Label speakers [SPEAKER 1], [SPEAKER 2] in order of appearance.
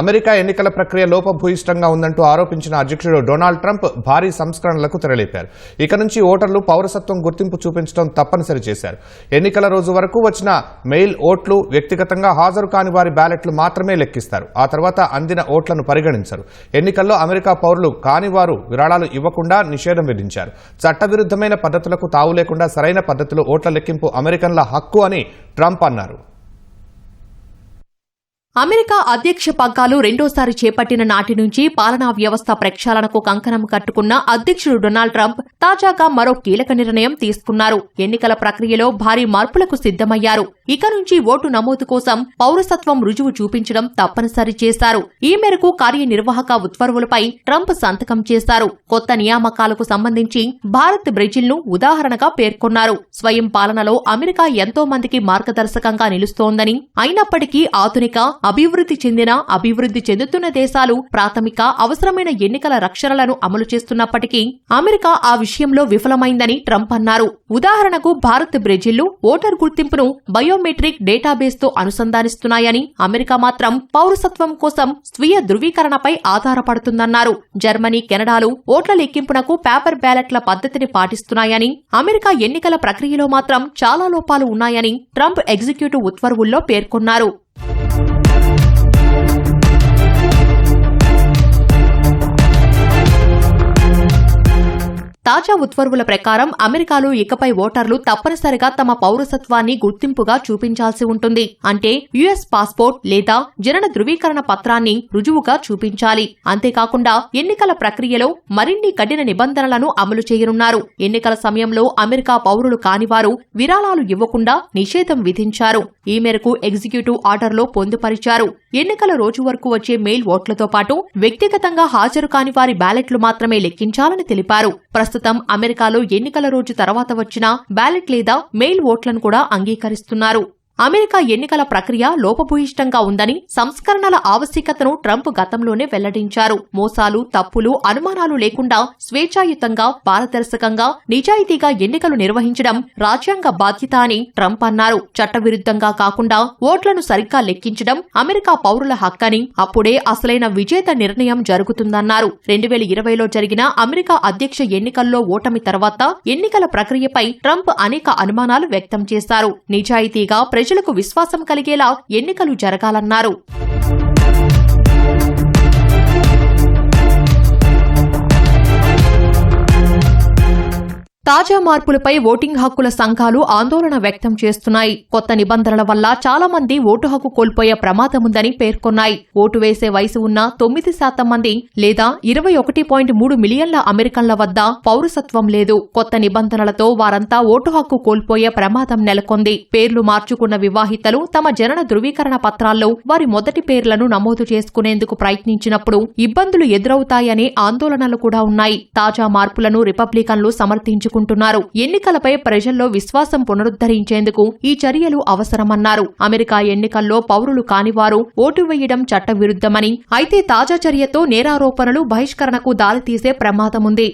[SPEAKER 1] America ఎన్నికల ప్రక్రియ లోపభూయిష్టంగా ఉందంటూ ఆరోపించిన అధ్యక్షుడు డొనాల్డ్ ట్రంప్ భారీ సంస్కరణలకు తెరలేపారు. ఇక నుంచి ఓటర్లు పౌరసత్వం గుర్తింపు చూపించడం తప్పనిసరి చేశారు. ఎన్నికల రోజు వరకు వచ్చిన మెయిల్ ఓట్లు వ్యక్తిగతంగా హాజరు కాని వారి బ్యాలెట్లు మాత్రమే లెక్కిస్తారు. ఆ తర్వాత అందిన ఓట్లను పరిగణించరు. ఎన్నికల్లో అమెరికా పౌరులు కాని వారు విరాళాలు ఇవ్వకుండా నిషేధం విధించారు. చట్టవిరుద్ధమైన పద్ధతులకు తావు లేకుండా సరైన పద్ధతిలో ఓట్ల లెక్కింపు అమెరికన్ల హక్కు అని ట్రంప్ అన్నారు.
[SPEAKER 2] అమెరికా అధ్యక్ష పగ్గాలు రెండోసారి చేపట్టిన నాటి నుంచి పాలనా వ్యవస్థ ప్రక్షాళనకు కంకణం కట్టుకున్న అధ్యక్షుడు డొనాల్డ్ ట్రంప్ తాజాగా మరో కీలక నిర్ణయం తీసుకున్నారు. ఎన్నికల ప్రక్రియలో భారీ మార్పులకు సిద్ధమయ్యారు. ఇక నుంచి ఓటు నమోదు కోసం పౌరసత్వం రుజువు చూపించడం తప్పనిసరి చేశారు. ఈ మేరకు కార్యనిర్వాహక ఉత్తర్వులపై ట్రంప్ సంతకం చేశారు. కొత్త నియామకాలకు సంబంధించి భారత్ బ్రెజిల్ను ఉదాహరణగా పేర్కొన్నారు. స్వయం పాలనలో అమెరికా ఎంతో మందికి మార్గదర్శకంగా నిలుస్తోందని అయినప్పటికీ ఆధునిక అభివృద్ధి చెందిన అభివృద్ధి చెందుతున్న దేశాలు ప్రాథమిక అవసరమైన ఎన్నికల రక్షణలను అమలు చేస్తున్నప్పటికీ అమెరికా ఆ విషయంలో విఫలమైందని ట్రంప్ అన్నారు. ఉదాహరణకు భారత్ బ్రెజిల్లు ఓటర్ గుర్తింపును బయోమెట్రిక్ డేటాబేస్తో అనుసంధానిస్తున్నాయని అమెరికా మాత్రం పౌరసత్వం కోసం స్వీయ ధృవీకరణపై ఆధారపడుతుందన్నారు. జర్మనీ కెనడాలు ఓట్ల లెక్కింపునకు పేపర్ బ్యాలెట్ల పద్ధతిని పాటిస్తున్నాయని అమెరికా ఎన్నికల ప్రక్రియలో మాత్రం చాలా లోపాలు ఉన్నాయని ట్రంప్ ఎగ్జిక్యూటివ్ ఉత్తర్వుల్లో పేర్కొన్నారు. తాజా ఉత్తర్వుల ప్రకారం అమెరికాలో ఇకపై ఓటర్లు తప్పనిసరిగా తమ పౌరసత్వాన్ని గుర్తింపుగా చూపించాల్సి ఉంటుంది. అంటే యుఎస్ పాస్పోర్ట్ లేదా జనన ధృవీకరణ పత్రాన్ని రుజువుగా చూపించాలి. అంతేకాకుండా ఎన్నికల ప్రక్రియలో మరిన్ని కఠిన నిబంధనలను అమలు చేయనున్నారు. ఎన్నికల సమయంలో అమెరికా పౌరులు కానివారు విరాళాలు ఇవ్వకుండా నిషేధం విధించారు. ఈ మేరకు ఎగ్జిక్యూటివ్ ఆర్డర్లో పొందుపరిచారు. ఎన్నికల రోజు వరకు వచ్చే మెయిల్ ఓట్లతో పాటు వ్యక్తిగతంగా హాజరు కాని వారి బ్యాలెట్లు మాత్రమే లెక్కించాలని తెలిపారు. ప్రస్తుతం అమెరికాలో ఎన్నికల రోజు తర్వాత వచ్చిన బ్యాలెట్ లేదా మెయిల్ ఓట్లను కూడా అంగీకరిస్తున్నారు. అమెరికా ఎన్నికల ప్రక్రియ లోపభూయిష్టంగా ఉందని సంస్కరణల ఆవశ్యకతను ట్రంప్ గతంలోనే వెల్లడించారు. మోసాలు తప్పులు అనుమానాలు లేకుండా స్వేచ్ఛాయుతంగా పారదర్శకంగా నిజాయితీగా ఎన్నికలు నిర్వహించడం రాజ్యాంగ బాధ్యత అని ట్రంప్ అన్నారు. చట్టవిరుద్ధంగా కాకుండా ఓట్లను సరిగ్గా లెక్కించడం అమెరికా పౌరుల హక్కని అప్పుడే అసలైన విజేత నిర్ణయం జరుగుతుందన్నారు. రెండు వేల ఇరవైలో జరిగిన అమెరికా అధ్యక్ష ఎన్నికల్లో ఓటమి తర్వాత ఎన్నికల ప్రక్రియపై ట్రంప్ అనేక అనుమానాలు వ్యక్తం చేశారు. నిజాయితీగా ప్రజలకు విశ్వాసం కలిగేలా ఎన్నికలు జరగాలన్నారు. తాజా మార్పులపై ఓటింగ్ హక్కుల సంఘాలు ఆందోళన వ్యక్తం చేస్తున్నాయి. కొత్త నిబంధనల వల్ల చాలా మంది ఓటు హక్కు కోల్పోయే ప్రమాదముందని పేర్కొన్నాయి. ఓటు వేసే వయసు ఉన్న తొమ్మిది శాతం మంది లేదా ఇరవై ఒకటి పాయింట్ మూడు మిలియన్ల అమెరికన్ల వద్ద పౌరసత్వం లేదు. కొత్త నిబంధనలతో వారంతా ఓటు హక్కు కోల్పోయే ప్రమాదం నెలకొంది. పేర్లు మార్చుకున్న వివాహితలు తమ జనన ధృవీకరణ పత్రాల్లో వారి మొదటి పేర్లను నమోదు చేసుకునేందుకు ప్రయత్నించినప్పుడు ఇబ్బందులు ఎదురవుతాయనే ఆందోళనలు కూడా ఉన్నాయి. తాజా మార్పులను రిపబ్లికన్లు సమర్థించు పంచుకుంటున్నారు ఎన్నికలపై ప్రజల్లో విశ్వాసం పునరుద్ధరించేందుకు ఈ చర్యలు అవసరమన్నారు. అమెరికా ఎన్నికల్లో పౌరులు కానివారు ఓటు వేయడం చట్టవిరుద్ధమని అయితే తాజా చర్యతో నేరారోపణలు బహిష్కరణకు దారితీసే ప్రమాదముంది.